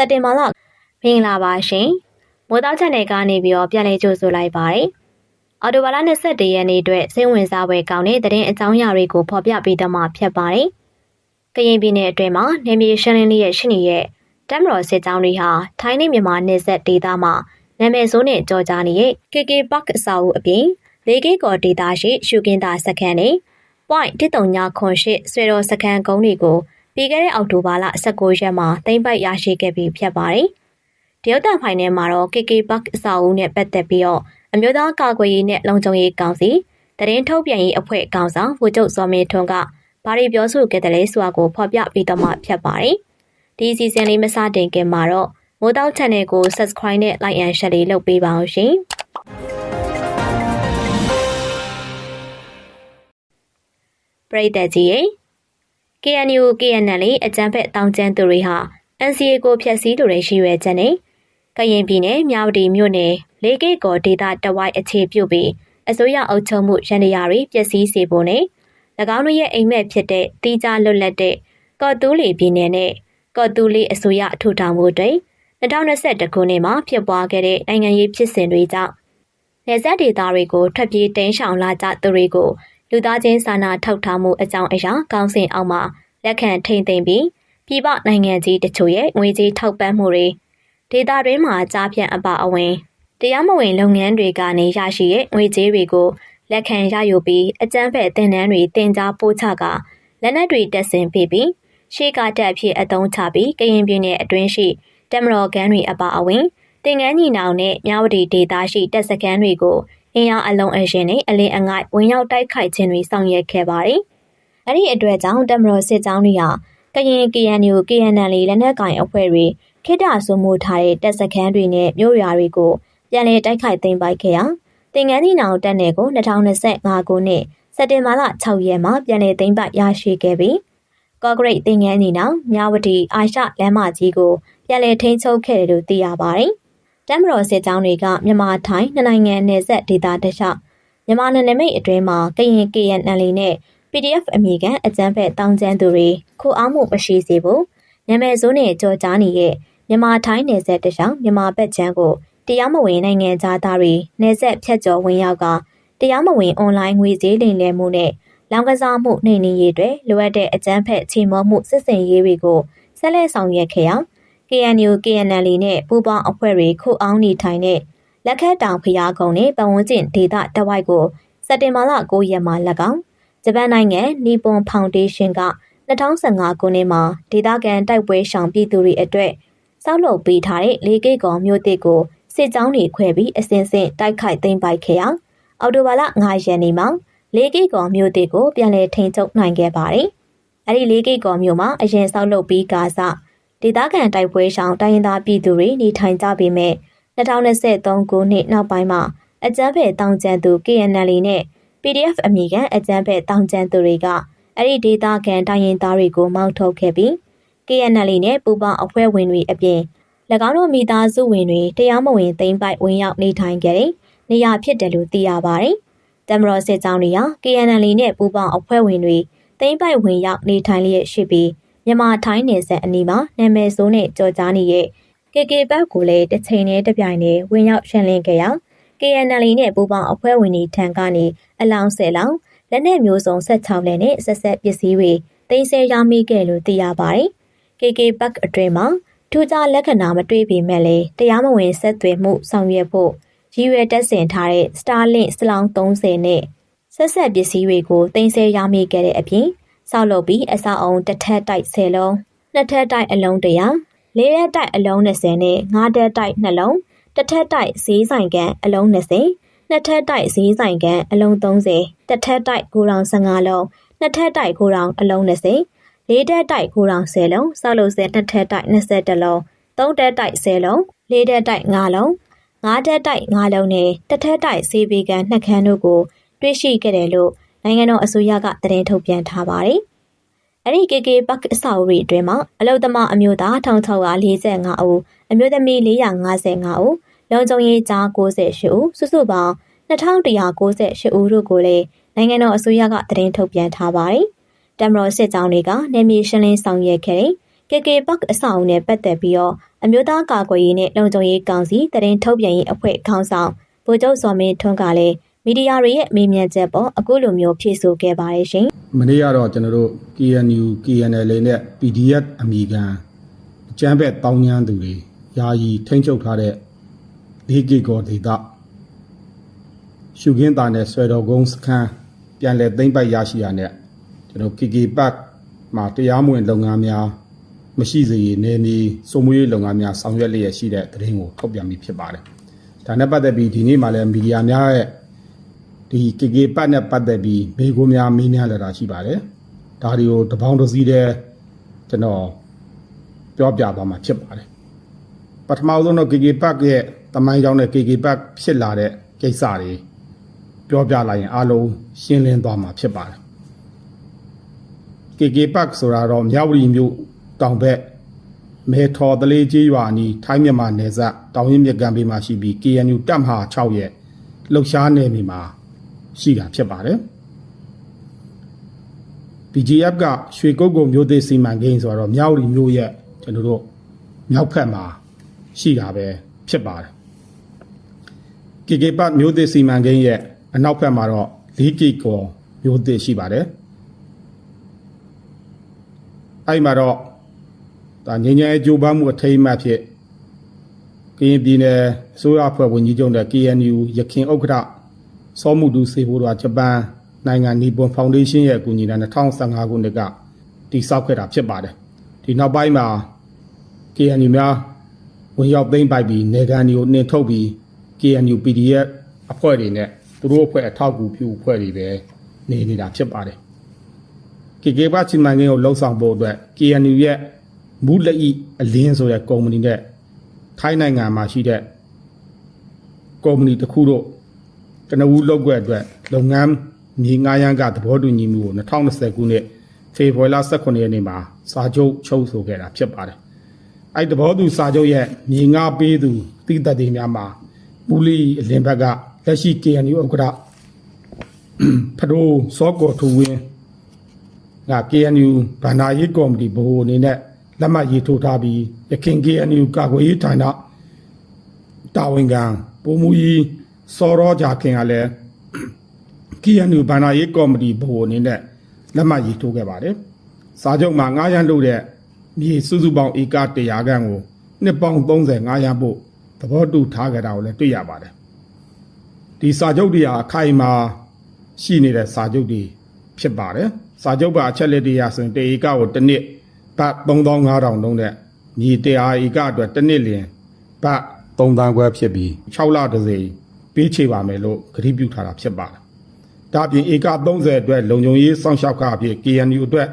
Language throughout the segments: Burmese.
စက်တင်ဘာလမင်္ဂလာပါရှင်မိုးသားချက်နယ်ကနေပြီးတော့ပြန်လည်ကြိုဆိုလိုက်ပါတယ်အော်တိုဘာလ22ရက်နေ့အတွက်စိတ်ဝင်စားပွဲကောင်းတဲ့သတင်းအကြောင်းအရာတွေကိုဖော်ပြပေးတော့မှာဖြစ်ပါတယ်ကရင်ပြည်နယ်အတွင်းမှာနေမြေရှင်းလင်းလေးရဲ့ရှိနေတဲ့တက်မတော်စစ်ကြောင်းတွေဟာထိုင်းနဲ့မြန်မာနယ်စပ်ဒေသမှာနာမည်ဆိုးနဲ့ကြော်ကြားနေတဲ့ KK Park အစာအုပ်အပြင်လေးကေကော်ဒေတာရှိရှုကင်းတာစခန်းနဲ့ point 139ဆွေတော်စခန်းကုန်းတွေကို ပြီးခဲ့တဲ့အောက်တိုဘာလ19ရက်မှာသိမ်းပိုက်ရရှိခဲ့ပြီးဖြစ်ပါတယ်။တရုတ်တန်ဖိုင်နယ်မှာတော့ KK Park အစာအုပ်နဲ့ပတ်သက်ပြီးတော့အမျိုးသားကာကွယ်ရေးနဲ့လုံခြုံရေးကောင်စီတရင်ထုတ်ပြန်ရေးအဖွဲ့ကောင်ဆောင်ဗိုလ်ချုပ်စောမင်းထွန်းကဘာတွေပြောဆိုခဲ့တယ်လဲဆိုတာကိုဖော်ပြပေးတော့မှဖြစ်ပါတယ်။ဒီစီစဉ်လေးမစတင်ခင်မှာတော့မိုးတောက် channel ကို subscribe နဲ့ like and share လေးလုပ်ပေးပါအောင်ရှင်။ပရိသတ်ကြီးရေ KNU KNL အကြမ်းဖက်တောင်ကျမ်းသူတွေဟာ NCA ကိုဖျက်ဆီးလိုတဲ့ရှိရွယ်ချက်နဲ့ကရင်ပြည်နယ်မြဝတီမြို့နယ်လေးကိတ်ကောဒေသတဝိုက်အခြေပြုပြီးအစိုးရအုပ်ချုပ်မှုရန်ရာတွေပျက်စီးစေဖို့နဲ့၎င်းတို့ရဲ့အိမ်မက်ဖြစ်တဲ့တီးကြလွတ်လပ်တဲ့ကော်တူးလီပြည်နယ်နဲ့ကော်တူးလီအစိုးရထူထောင်မှုတွေ2021ခုနှစ်မှာဖြစ်ပွားခဲ့တဲ့နိုင်ငံရေးဖြစ်စဉ်တွေကြောင့်နေဆက်ဒေသတွေကိုထွက်ပြေးတိမ်းရှောင်လာကြသူတွေကို လူသားချင်းစာနာထောက်ထားမှုအကြောင်းအရာကောင်းစဉ်အောက်မှာလက်ခံထိန်သိမ်းပြီးပြည်ပနိုင်ငံကြီးတချို့ရဲ့ငွေကြေးထောက်ပံ့မှုတွေဒေတာတွင်းမှာကြားဖြန့်အပါအဝင်တရားမဝင်လုပ်ငန်းတွေကနေရရှိတဲ့ငွေကြေးတွေကိုလက်ခံရယူပြီးအကြမ်းဖက်တင်နန်းတွေတင် जा ပို့ချကလက်နက်တွေတက်ဆင်ပေးပြီးရှေးကတက်ဖြစ်အသုံးချပြီးကရင်ပြည်နယ်အတွင်းရှိတမတော်ကန်းတွေအပါအဝင်တင်ငန်းညီနောင်နဲ့မြဝတီဒေသရှိတပ်စခန်းတွေကို အင်အားအလုံးအရှင်နဲ့အလင်းအငိုက်ဝင်ရောက်တိုက်ခိုက်ခြင်းတွေဆောင်ရွက်ခဲ့ပါတယ်။အဲ့ဒီအတွက်ကြောင့်တမတော်စစ်ကြောင်းတွေဟာကရင် KNU KNL လက်နက်ကင်အဖွဲ့တွေခိတဆူမှုထားတဲ့တပ်စခန်းတွေနဲ့မြို့ရွာတွေကိုပြန်လည်တိုက်ခိုက်သိမ်းပိုက်ခဲ့ရာတင်ငန်းကြီးနောင်တပ်နယ်ကို2025ခုနှစ်စက်တင်ဘာလ6ရက်မှာပြန်လည်သိမ်းပိုက်ရရှိခဲ့ပြီးကော့ဂရိတ်တင်ငန်းကြီးနောင်မြဝတီအာရှလမ်းမကြီးကိုပြန်လည်ထိန်းချုပ်ခဲ့တယ်လို့သိရပါတယ်။ တမ်မတော်စစ်ကြောင်းတွေကမြန်မာထိုင်းနှစ်နိုင်ငံနယ်စပ်ဒေသတခြားမြန်မာနယ်နိမိတ်အတွင်းမှာကရင် KNL နဲ့ PDF အမိခံအကြမ်းဖက်တောင်းကျမ်းသူတွေခိုအောင်မှုမရှိစေဖို့နာမည်စိုးနဲ့ကြော်ကြားနေတဲ့မြန်မာထိုင်းနယ်စပ်တခြားမြန်မာဘက်ခြမ်းကိုတရားမဝင်နိုင်ငံသားတွေနယ်စပ်ဖြတ်ကျော်ဝင်ရောက်ကတရားမဝင်အွန်လိုင်းငွေကြေးလိမ်လည်မှုနဲ့လောင်ကစားမှုနှိမ်နင်းရေးတွေလိုအပ်တဲ့အကြမ်းဖက်ချေမောမှုစစ်စင်ရေးတွေကိုဆက်လက်ဆောင်ရွက်ခဲ့အောင် KNU KNL နဲ့ပူးပေါင်းအဖွဲ့တွေခုအောင်နေထိုင်တဲ့လက်ခတ်တောင်ဖျားကုန်းနဲ့ပတ်ဝန်းကျင်ဒေသတဝိုက်ကိုစက်တင်ဘာလ9ရက်မှာ၎င်းဂျပန်နိုင်ငံနီပွန်ဖောင်ဒေးရှင်းက2015ခုနှစ်မှာဒေသခံတိုက်ပွဲရှောင်ပြည်သူတွေအတွက်စောက်လုပ်ပေးထားတဲ့လေးကိတ်ကောင်မြို့တစ်ကိုစစ်ကြောင်းတွေခွဲပြီးအစဉ်စဉ်တိုက်ခိုက်သိမ်းပိုက်ခဲ့ရာအော်တိုဘာလ9ရက်နေ့မှာလေးကိတ်ကောင်မြို့တစ်ကိုပြန်လည်ထိန်းချုပ်နိုင်ခဲ့ပါတယ်။အဲဒီလေးကိတ်ကောင်မြို့မှာအရင်စောက်လုပ်ပြီးကာစ ဒေသခံတိုက်ပွဲရှောင်တိုင်းရင်းသားပြည်သူတွေနေထိုင်ကြပေမဲ့2023ခုနှစ်နောက်ပိုင်းမှာအကြမ်းဖက်တောင်ကျန်သူ KNL နဲ့ PDF အမိခံအကြမ်းဖက်တောင်ကျန်သူတွေကအဲ့ဒီဒေသခံတိုင်းရင်းသားတွေကိုမောင်းထုတ်ခဲ့ပြီး KNL နဲ့ပူပေါင်းအဖွဲ့ဝင်တွေအပြင်၎င်းတို့မိသားစုဝင်တွေတရားမဝင်သိမ်းပိုက်ဝင်ရောက်နေထိုင်ခဲ့တဲ့နေရာဖြစ်တယ်လို့သိရပါတယ်။တမတော်စစ်ကြောင်းတွေဟာ KNL နဲ့ပူပေါင်းအဖွဲ့ဝင်တွေသိမ်းပိုက်ဝင်ရောက်နေထိုင်လျက်ရှိပြီး မြန်မာထိုင်းနယ်စပ်အနီးမှာနာမည်ဆိုးနဲ့ကြော်ကြားနေတဲ့ KK ဘက်ကိုလည်းတစ်ချိန်နဲ့တစ်ပြိုင်တည်းဝင်ရောက်ရှင်းလင်းခဲ့ရာ KNL နဲ့ပူးပေါင်းအဖွဲ့ဝင်တွေထံကနေအလောင်းဆယ်လောင်းလက်နက်မျိုးစုံ16လက်နဲ့ဆက်ဆက်ပစ္စည်းတွေတင်ဆက်ရမိခဲ့လို့သိရပါတယ်။ KK ဘက်အတွင်းမှာထူးခြားလက္ခဏာမတွေ့ပေမဲ့လည်းတရားမဝင်ဆက်သွယ်မှုဆောင်ရွက်ဖို့ရည်ရွယ်တက်ဆင်ထားတဲ့ Starlink စလောင်း30နဲ့ဆက်ဆက်ပစ္စည်းတွေကိုတင်ဆက်ရမိခဲ့တဲ့အပြင် ဆောက်လုပ်ပြီးအဆောက်အုံတစ်ထပ်တိုက်10လုံးနှစ်ထပ်တိုက်အလုံး100လေးထပ်တိုက်အလုံး20နဲ့ငါးထပ်တိုက်2လုံးတစ်ထပ်တိုက်ဈေးဆိုင်ကန်အလုံး20နှစ်ထပ်တိုက်ဈေးဆိုင်ကန်အလုံး30တစ်ထပ်တိုက်ကိုရောင်15လုံးနှစ်ထပ်တိုက်ကိုရောင်အလုံး20လေးထပ်တိုက်ကိုရောင်10လုံးဆောက်လုပ်စဲနှစ်ထပ်တိုက်20လုံးသုံးထပ်တိုက်10လုံးလေးထပ်တိုက်5လုံးငါးထပ်တိုက်5လုံးနဲ့တစ်ထပ်တိုက်ဈေးပေကန်နှစ်ခန်းတို့ကိုတွေ့ရှိခဲ့တယ်လို့နိုင်ငံတော်အစိုးရကသတင်းထုတ်ပြန်ထားပါတယ်။ အဲ့ဒီ KK ဘတ်အဆောက်အဦအတွင်းမှာအလုသမာအမျိုးသား1645ဦးအမျိုးသမီး455ဦးလုံခြုံရေးကြား98ဦးစုစုပေါင်း2198ဦးတို့ကိုလည်းနိုင်ငံတော်အစိုးရကသတင်းထုတ်ပြန်ထားပါတယ်။တမတော်စစ်ကြောင်းတွေကနေမြေရှင်းလင်းဆောင်ရွက်ခဲ့တဲ့ KK ဘတ်အဆောက်အဦနဲ့ပတ်သက်ပြီးတော့အမျိုးသားကာကွယ်ရေးနဲ့လုံခြုံရေးကောင်စီတရင်ထုတ်ပြန်ရေးအဖွဲ့ခေါင်းဆောင်ဗိုလ်ချုပ်စောမင်းထွန်းကလည်း မီဒီယာတွေရဲ့မေးမြန်းချက်ပေါ်အခုလိုမျိုးဖြေဆိုခဲ့ပါတယ်ရှင်။မနေ့ကတော့ကျွန်တော်တို့ KNU KNL နဲ့ PDF အမိခံအကြမ်းဖက်တောင်းညမ်းသူတွေယာယီထိန်းချုပ်ထားတဲ့ 4G ကောဒေတာရှုခင်းသားနဲ့ဆွဲတော်ကုန်းစခန်းပြန်လည်သိမ့်ပိုက်ရရှိရတဲ့ကျွန်တော် KK Park မှာတရားမဝင်လုပ်ငန်းများမရှိစေရနေမီစုံမွေးလုပ်ငန်းများဆောင်ရွက်လျက်ရှိတဲ့သတင်းကိုထုတ်ပြန်ပြီးဖြစ်ပါတယ်။ဒါနဲ့ပတ်သက်ပြီးဒီနေ့မှလည်းမီဒီယာများရဲ့ ဒီ KK ပတ်နဲ့ပတ်သက်ပြီးမိကိုများမေးမြန်းလာတာရှိပါတယ်။ဒါတွေကိုတပေါင်းတစ်စီးတည်းကျွန်တော်ပြောပြသွားမှာဖြစ်ပါတယ်။ပထမဆုံးတော့ KK ပတ်ရဲ့တမိုင်းကြောင်းနဲ့ KK ပတ်ဖြစ်လာတဲ့ကိစ္စတွေပြောပြလိုက်ရင်အလုံးရှင်းလင်းသွားမှာဖြစ်ပါတယ်။ KK ပတ်ဆိုတာတော့မြောက်ဝတီမြို့တောင်ဘက်မဲထော်တလေးကြီးရွာအနီးထိုင်းမြန်မာနယ်စပ်တောင်ရင်မြစ်ကမ်းဘေးမှာရှိပြီး KNU တပ်မဟာ6ရဲ့လှုပ်ရှားနယ်မြေမှာ ရှိတာဖြစ်ပါတယ် BGF ကရွှေကုတ်ကုံမျိုးသေးစီမံကိန်းဆိုတော့မြောက်ရီမျိုးရဲ့ကျွန်တော်တို့မြောက်ဖက်မှာရှိတာပဲဖြစ်ပါတယ် KK ပတ်မျိုးသေးစီမံကိန်းရဲ့အနောက်ဖက်မှာတော့ 4K ကောမျိုးသေးရှိပါတယ်အဲ့မှာတော့ဒါငញ្ញဲအကျိုးပန်းမှုအထိမ်းအမှတ်ဖြစ်ကရင်ပြည်နယ်အစိုးရအဖွဲ့ဝင်ကြီးချုပ်တဲ့ KNU ရခင်ဥက္ကဋ္ဌ စောမှုတူစေဖို့တော့ဂျပန်နိုင်ငံနီပွန်ဖောင်ဒေးရှင်းရဲ့အကူအညီနဲ့2015ခုနှစ်ကတည်ဆောက်ခဲ့တာဖြစ်ပါတယ်ဒီနောက်ပိုင်းမှာ KNU များဝင်ရောက်သိမ်းပိုက်ပြီးနေကန်တွေကိုနှင်ထုတ်ပြီး KNU PDF အဖွဲ့တွေနဲ့သူတို့အဖွဲ့အထောက်အကူပြုအဖွဲ့တွေပဲနေနေတာဖြစ်ပါတယ် KK ဘချီမန်ကင်းကိုလှုပ်ဆောင်ဖို့အတွက် KNU ရဲ့မူလက်ဤအလင်းဆိုတဲ့ကုမ္ပဏီနဲ့ထိုင်းနိုင်ငံမှာရှိတဲ့ကုမ္ပဏီတစ်ခုတို့ ကနဦးလောက်ွက်အတွက်လုပ်ငန်းမြေငားရန်ကသဘောတူညီမှုကို2020ခုနှစ်ဖေဖော်ဝါရီလ18ရက်နေ့မှာစာချုပ်ချုပ်ဆိုခဲ့တာဖြစ်ပါတယ်။အဲ့သဘောတူစာချုပ်ရဲ့မြေငားပေးသူတိသက်တွေများမှာပူလီအလင်ဘက်ကလက်ရှိ KNU ဥက္ကဋ္ဌဖဒိုးစောကောထူဝင်းက KNU ဗန္ဒာရေးကော်မတီဘိုးအနေနဲ့လက်မှတ်ရေးထိုးထားပြီးရခင် KNU ကာကွယ်ရေးဌာနတာဝန်ခံပုံမူကြီး စောရောကြခင်ကလည်း KNU ဗန္ဒာရေးကော်မတီဘိုးအနေနဲ့လက်မှတ်ရေးထိုးခဲ့ပါတယ်။စာချုပ်မှာ9ရန်လို့တဲ့မြေစုစုပေါင်းဧက100ခန့်ကိုနှစ်ပေါင်း30 9ရန်ဖို့သဘောတူထားကြတာကိုလည်းတွေ့ရပါတယ်။ဒီစာချုပ်တွေဟာအခိုင်အမာရှိနေတဲ့စာချုပ်တွေဖြစ်ပါတယ်။စာချုပ်ပါအချက်လက်တွေရာဆိုရင်တဧကကိုတစ်နှစ်ဘတ်3500လုံးတဲ့မြေ100ဧကအတွက်တစ်နှစ်လျင်ဘတ်3တန်းခွဲဖြစ်ပြီး6လတစ်စိမ် ပေးချေပါမယ်လို့ကတိပြုထားတာဖြစ်ပါတယ်။ဒါပြင်ဧက30အတွက်လုံခြုံရေးစောင့်ရှောက်ခအဖြစ် KNU အတွက်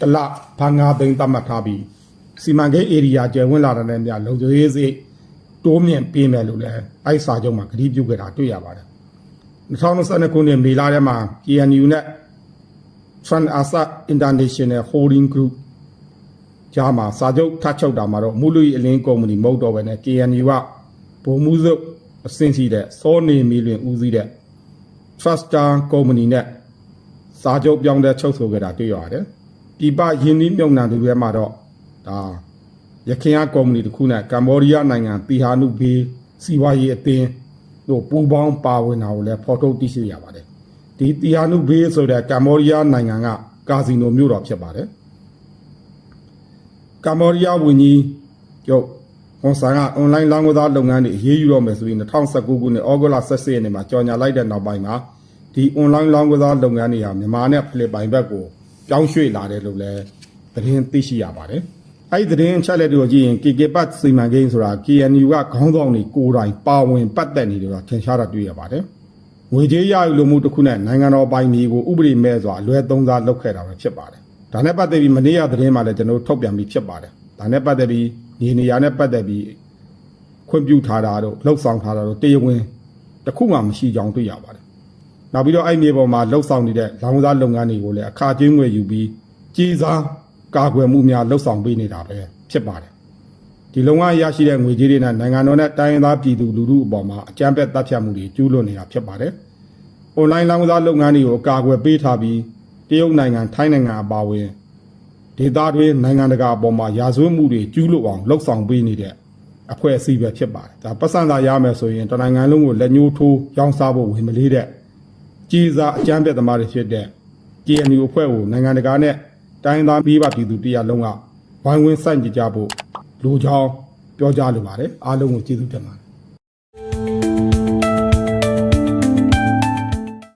တစ်လဘာငါသိန်းသတ်မှတ်ထားပြီးစီမံကိန်းဧရိယာကျယ်ဝန်းလာတဲ့နေရာလုံခြုံရေးစိတ်တိုးမြင့်ပေးမယ်လို့လည်းအဲ့စာချုပ်မှာကတိပြုခဲ့တာတွေ့ရပါတယ်။2022ခုနှစ်မေလထဲမှာ KNU နဲ့ Trans Asa International Holding Group ကြားမှာစာချုပ်ထပ်ချုပ်တာမှာတော့မူလူအလင်းကုမ္ပဏီမဟုတ်တော့ဘဲနဲ့ KNU ကဗိုလ်မှူးစုပ် အဆင့်ရှိတဲ့စောနေမီလွင်ဦးစီးတဲ့ Truster ကုမ္ပဏီနဲ့စာချုပ်ပြောင်းတဲ့ချုပ်ဆိုခဲ့တာတွေ့ရတယ်။ပြည်ပယင်းနှီးမြုံနှံသူတွေမှာတော့ဒါရခိုင်ကုမ္ပဏီတစ်ခုနဲ့ကမ္ဘောဒီးယားနိုင်ငံပီဟာနုဘေးစီဝါရေးအသင်းတို့ပူးပေါင်းပါဝင်တာကိုလည်းဖော်ထုတ်သိရှိရပါတယ်။ဒီတီဟာနုဘေးဆိုတဲ့ကမ္ဘောဒီးယားနိုင်ငံကကာစီနိုမြို့တော်ဖြစ်ပါတယ်။ကမ္ဘောဒီးယားဝန်ကြီးချုပ် ဟွန်ဆန်ကအွန်လိုင်းလောင်းကစားလုပ်ငန်းတွေအရေးယူတော့မယ်ဆိုပြီး2019ခုနှစ်ဩဂုတ်လ17ရက်နေ့မှာကြော်ညာလိုက်တဲ့နောက်ပိုင်းမှာဒီအွန်လိုင်းလောင်းကစားလုပ်ငန်းတွေဟာမြန်မာနဲ့ဖိလစ်ပိုင်ဘက်ကိုပြောင်းရွှေ့လာတယ်လို့လည်းသတင်းသိရှိရပါတယ်။အဲဒီသတင်းအချက်လက်တွေကိုကြည့်ရင် KK ပတ်စီမံကိန်းဆိုတာ KNU ကခေါင်းဆောင်တွေကိုယ်တိုင်ပါဝင်ပတ်သက်နေတယ်ဆိုတာထင်ရှားတာတွေ့ရပါတယ်။ငွေကြေးရယူလို့မှုတစ်ခုနဲ့နိုင်ငံတော်ပိုင်မြေကိုဥပဒေမဲ့စွာအလွဲသုံးစားလုပ်ခဲ့တာပဲဖြစ်ပါတယ်။ဒါနဲ့ပတ်သက်ပြီးမနေ့ကသတင်းမှာလည်းကျွန်တော်တို့ထုတ်ပြန်ပြီးဖြစ်ပါတယ်။ဒါနဲ့ပတ်သက်ပြီး ညီနေရာနဲ့ပတ်သက်ပြီးခွင့်ပြုထားတာတို့လှုပ်ဆောင်ထားတာတို့တရားဝင်တစ်ခုမှမရှိကြောင်းတွေ့ရပါတယ်။နောက်ပြီးတော့အဲ့မြေပေါ်မှာလှုပ်ဆောင်နေတဲ့လောင်စားလုပ်ငန်းတွေကိုလည်းအခါကျင်းငွေယူပြီးကြီးစားကာကွယ်မှုများလှုပ်ဆောင်ပေးနေတာပဲဖြစ်ပါတယ်။ဒီလုံငန်းရရှိတဲ့ငွေကြေးတွေနဲ့နိုင်ငံတော်နဲ့တိုင်းရင်းသားပြည်သူလူထုအပေါ်မှာအကြမ်းဖက်တပ်ဖြတ်မှုတွေကျူးလွန်နေတာဖြစ်ပါတယ်။ online လောင်စားလုပ်ငန်းတွေကိုကာကွယ်ပေးထားပြီးတရုတ်နိုင်ငံထိုင်းနိုင်ငံအပါအဝင် ဒေသတွင်းနိုင်ငံတကာအပေါ်မှာရာဇဝတ်မှုတွေကျူးလွန်အောင်လှုပ်ဆောင်ပေးနေတဲ့အဖွဲ့အစည်းပဲဖြစ်ပါတယ်ဒါပတ်စံသာရမယ်ဆိုရင်တနိုင်ငံလုံးကိုလက်ညှိုးထိုးရောင်းစားဖို့ဝင်မလေးတဲ့ကြီးစားအကြမ်းဖက်သမားတွေဖြစ်တဲ့ KNU အဖွဲ့ကိုနိုင်ငံတကာနဲ့တိုင်းသားပြည်ပပြည်သူတရားလုံးကဝိုင်းဝန်းစိုက်ကြကြဖို့လူချောင်းပြောကြလိုပါတယ်အားလုံးကိုကျေးဇူးတင်ပါတယ်